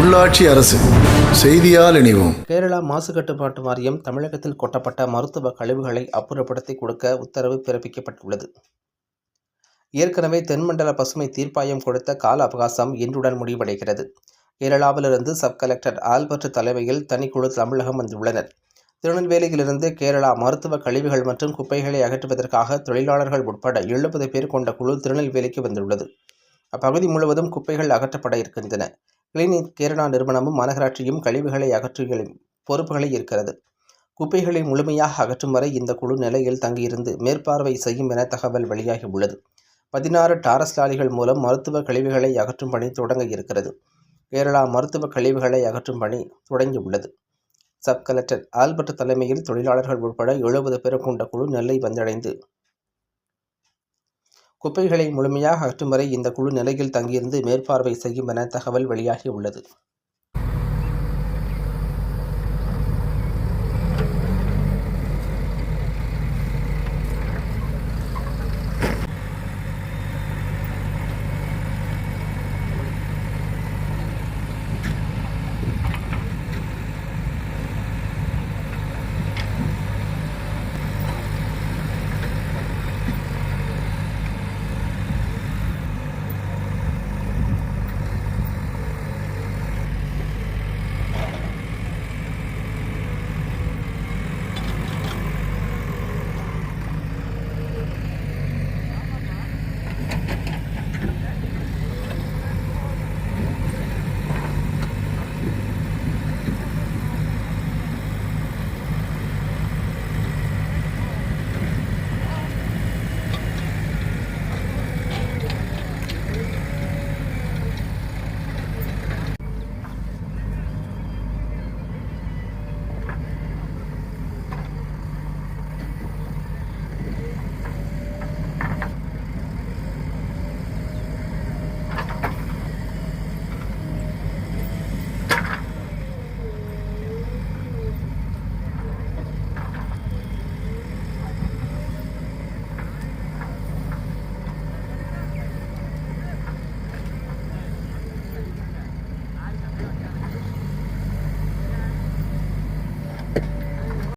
உள்ளாட்சி அரசு. செய்தியால் இணைவோம். கேரளா மாசு கட்டுப்பாட்டு வாரியம் தமிழகத்தில் கொட்டப்பட்ட மருத்துவ கழிவுகளை அப்புறப்படுத்தி கொடுக்க உத்தரவு பிறப்பிக்கப்பட்டுள்ளது. ஏற்கனவே தென்மண்டல பசுமை தீர்ப்பாயம் கொடுத்த கால அவகாசம் இன்றுடன் முடிவடைகிறது. கேரளாவிலிருந்து சப் கலெக்டர் ஆல்பர்ட் தலைமையில் தனிக்குழு தமிழகம் வந்துள்ளனர். திருநெல்வேலியிலிருந்து கேரளா மருத்துவ கழிவுகள் மற்றும் குப்பைகளை அகற்றுவதற்காக தொழிலாளர்கள் உட்பட எழுபது பேர் கொண்ட குழு திருநெல்வேலிக்கு வந்துள்ளது. அப்பகுதி முழுவதும் குப்பைகள் அகற்றப்பட இருக்கின்றன. கிளீனிக் கேரளா நிறுவனமும் மாநகராட்சியும் கழிவுகளை அகற்றுகளின் பொறுப்புகளை இருக்கிறது குப்பைகளை முழுமையாக அகற்றும் வரை இந்த குழு நிலையில் தங்கியிருந்து மேற்பார்வை செய்யும் என தகவல் வெளியாகி உள்ளது. பதினாறு டாரஸ் லாரிகள் மூலம் மருத்துவ கழிவுகளை அகற்றும் பணி தொடங்க இருக்கிறது. கேரளா மருத்துவ கழிவுகளை அகற்றும் பணி தொடங்கியுள்ளது சப் கலெக்டர் ஆல்பர்ட் தலைமையில் தொழிலாளர்கள் உட்பட எழுபது பேர் கொண்ட குழு நெல்லை வந்தடைந்து குப்பைகளை முழுமையாக அகற்றும் வரை இந்த குழு நிலையில் தங்கியிருந்து மேற்பார்வை செய்யும் என தகவல் வெளியாகி உள்ளது.